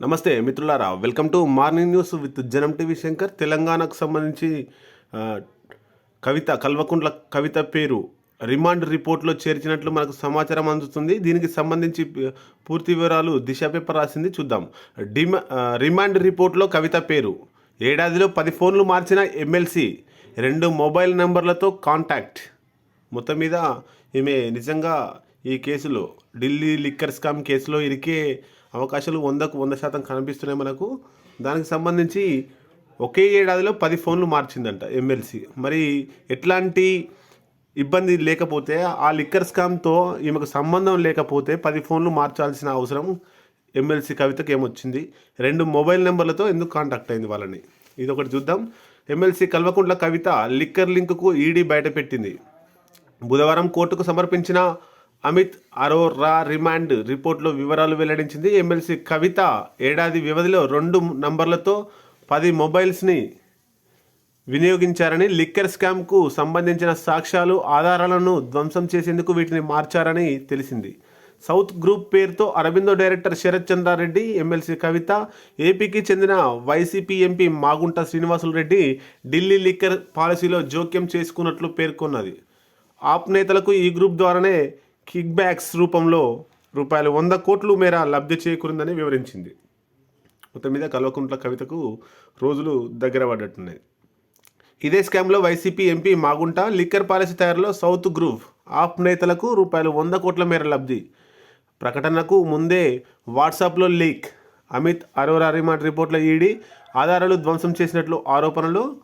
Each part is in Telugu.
నమస్తే మిత్రులారా welcome to morning news with Janam TV Shankar. తెలంగాణకు సంబంధించి కవిత కల్వకుంట్ల కవిత పేరు రిమాండ్ రిపోర్ట్లో చేర్చినట్లు మనకు సమాచారం అందుతుంది. దీనికి సంబంధించి పూర్తి వివరాలు దిశ పేపర్ రాసింది చూద్దాం. డిమా రిమాండ్ రిపోర్ట్లో కవిత పేరు. ఏడాదిలో పది ఫోన్లు మార్చిన ఎమ్మెల్సీ రెండు మొబైల్ నెంబర్లతో కాంటాక్ట్. మొత్తం మీద ఈమె నిజంగా ఈ కేసులో ఢిల్లీ లిక్కర్ స్కామ్ కేసులో ఇరికే అవకాశాలు వందకు వంద శాతం కనిపిస్తున్నాయి మనకు. దానికి సంబంధించి ఒకే ఏడాదిలో పది ఫోన్లు మార్చిందంట ఎమ్మెల్సీ. మరి ఎట్లాంటి ఇబ్బంది లేకపోతే ఆ లిక్కర్ స్కామ్తో ఈమెకు సంబంధం లేకపోతే పది ఫోన్లు మార్చాల్సిన అవసరం ఎమ్మెల్సీ కవితకి ఏమొచ్చింది? రెండు మొబైల్ నెంబర్లతో ఎందుకు కాంటాక్ట్ అయింది వాళ్ళని? ఇది ఒకటి చూద్దాం. ఎమ్మెల్సీ కల్వకుంట్ల కవిత లిక్కర్ లింకుకు ఈడీ బయటపెట్టింది. బుధవారం కోర్టుకు సమర్పించిన అమిత్ అరోరా రిమాండ్ రిపోర్ట్లో వివరాలు వెల్లడించింది. ఎమ్మెల్సీ కవిత ఏడాది వ్యవధిలో రెండు నంబర్లతో పది మొబైల్స్ని వినియోగించారని లిక్కర్ స్కామ్కు సంబంధించిన సాక్ష్యాలు ఆధారాలను ధ్వంసం చేసేందుకు వీటిని మార్చారని తెలిసింది. సౌత్ గ్రూప్ పేరుతో అరబిందో డైరెక్టర్ శరత్ చంద్రారెడ్డి ఎమ్మెల్సీ కవిత ఏపీకి చెందిన YCP MP Magunta Srinivasulu Reddy Delhi liquor పాలసీలో జోక్యం చేసుకున్నట్లు పేర్కొన్నది. ఆప్ నేతలకు ఈ గ్రూప్ ద్వారానే కిక్ బ్యాక్స్ రూపంలో రూపాయలు వంద కోట్లు మేర లబ్ధి చేకూరిందని వివరించింది. మొత్తం మీద కల్వకుంట్ల కవితకు రోజులు దగ్గర పడ్డట్టున్నాయి. ఇదే స్కామ్లో YCP MP Magunta liquor policy తయారులో south group AAP నేతలకు రూపాయలు వంద కోట్ల మేర లబ్ధి. ప్రకటనకు ముందే వాట్సాప్లో లీక్. అమిత్ అరోరా రిమాండ్ రిపోర్ట్ల ఈడీ ఆధారాలు ధ్వంసం చేసినట్లు ఆరోపణలు.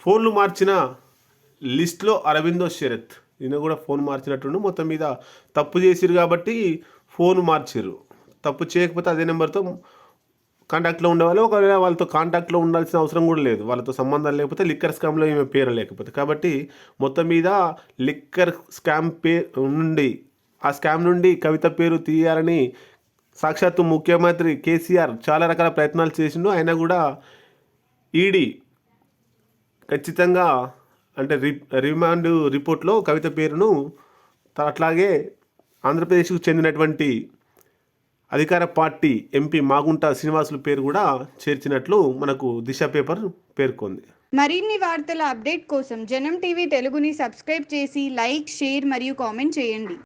ఫోన్లు మార్చిన లిస్ట్లో అరవిందో శరత్. ఈయన కూడా ఫోన్ మార్చినట్టుండు. మొత్తం మీద తప్పు చేసిరు కాబట్టి ఫోన్ మార్చిర్రు. తప్పు చేయకపోతే అదే నెంబర్తో కాంటాక్ట్లో ఉండేవాళ్ళు ఒకవేళ వాళ్ళతో కాంటాక్ట్లో ఉండాల్సిన అవసరం కూడా లేదు. వాళ్ళతో సంబంధం లేకపోతే లిక్కర్ స్కామ్లో ఈమె పేరు లేకపోతే. కాబట్టి మొత్తం మీద లిక్కర్ స్కామ్ పే నుండి ఆ స్కామ్ నుండి కవిత పేరు తీయాలని సాక్షాత్తు ముఖ్యమంత్రి కేసీఆర్ చాలా రకాల ప్రయత్నాలు చేసిండు. అయినా కూడా ఈడీ ఖచ్చితంగా అంటే రి రిమాండ్ రిపోర్ట్లో కవిత పేరును అట్లాగే ఆంధ్రప్రదేశ్కు చెందినటువంటి అధికార పార్టీ ఎంపీ మాగుంట శ్రీనివాసులు పేరు కూడా చేర్చినట్లు మనకు దిశ పేపర్ పేర్కొంది. మరిన్ని వార్తల అప్డేట్ కోసం జనం టీవీ తెలుగుని సబ్స్క్రైబ్ చేసి లైక్ షేర్ మరియు కామెంట్ చేయండి.